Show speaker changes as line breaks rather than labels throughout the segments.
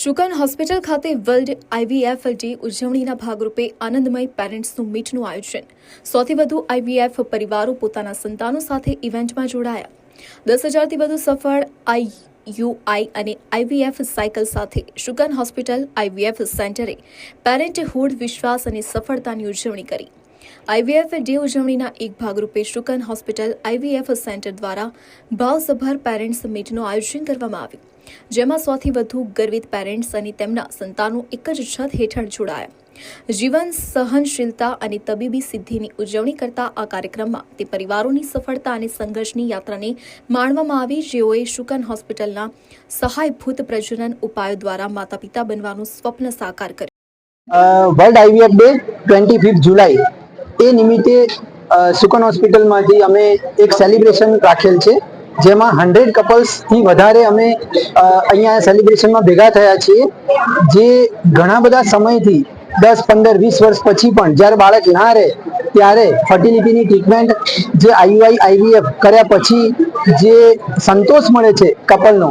શુકન hospital ખાતે world IVF day ઉજવણીના ભાગરૂપે આનંદમય પેરેન્ટ્સનું મીટનું આયોજન. સૌથી વધુ આઈવીએફ પરિવારો પોતાના સંતાનો સાથે ઇવેન્ટમાં જોડાયા. દસ હજારથી વધુ સફળ આઈયુઆઈ અને આઈવીએફ સાયકલ સાથે શુકન હોસ્પિટલ આઈવીએફ સેન્ટરે પેરેન્ટહુડ, વિશ્વાસ અને સફળતાની ઉજવણી કરી. આઈવીએફ ડે ઉજવણીના એક ભાગરૂપે શુકન હોસ્પિટલ આઈવીએફ સેન્ટર દ્વારા ભાવસભર પેરેન્ટ્સ મીટનું આયોજન કરવામાં આવ્યું, જેમાં સૌથી વધુ ગર્વિત પેરેન્ટ્સ અને તેમના સંતાનો એક જ છત હેઠળ જોડાયા. જીવન, સહનશીલતા અને તબીબી સિદ્ધિની ઉજવણી કરતા આ કાર્યક્રમમાં તે પરિવારોની સફળતા અને સંઘર્ષની યાત્રાને માણવામાં આવી, જેઓએ શુકન હોસ્પિટલના સહાયભૂત પ્રજનન ઉપાયો દ્વારા માતા પિતા બનવાનું સ્વપ્ન સાકાર કર્યું.
World IVF day, twenty fifth July. એ નિમિત્તે સુકન હોસ્પિટલમાંથી અમે એક સેલિબ્રેશન રાખેલ છે, જેમાં હંડ્રેડ કપલ્સથી વધારે અમે અહીંયા સેલિબ્રેશનમાં ભેગા થયા છીએ, જે ઘણા બધા સમયથી, દસ, પંદર, વીસ વર્ષ પછી પણ, જ્યારે બાળક ના રહે, ત્યારે ફર્ટિલિટીની ટ્રીટમેન્ટ જે આઈયુઆઈ આઈવીએફ કર્યા પછી જે સંતોષ મળે છે કપલનો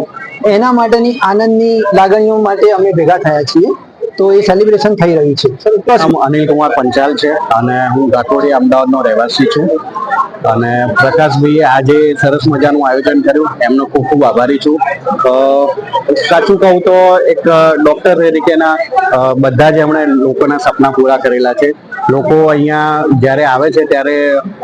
એના માટેની આનંદની લાગણીઓ માટે અમે ભેગા થયા છીએ. તો એ સેલિબ્રેશન થઈ રહ્યું છે.
નામ અનિલ કુમાર પંચાલ છે અને હું ગાંઠોડી અમદાવાદનો રહેવાસી છું. અને પ્રકાશભાઈએ આજે સરસ મજાનું આયોજન કર્યું. એમનો ખૂબ ખૂબ આભારી છું. સાચું કહું તો એક ડોક્ટર તરીકેના બધા જ એમણે લોકોના સપના પૂરા કરેલા છે. લોકો અહીંયા જ્યારે આવે છે ત્યારે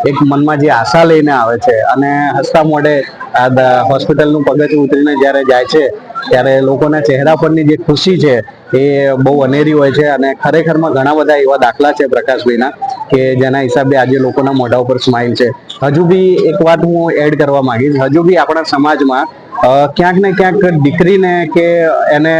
એક મનમાં જે આશા લઈને આવે છે અને હસતા મોઢે આ હોસ્પિટલનું પગથિયું ઉતરીને જ્યારે જાય છે, ત્યારે લોકોના ચહેરા પરની જે ખુશી છે એ બહુ અનેરી હોય છે અને ખરેખરમાં ઘણા બધા એવા દાખલા છે પ્રકાશભાઈના કે જેના હિસાબે આજે લોકોના મોઢા ઉપર સ્માઇલ છે. હજુ બી એક વાત હું એડ કરવા માંગીશ. હજુ બી આપણા સમાજમાં ક્યાંક ને ક્યાંક દીકરીને કે એને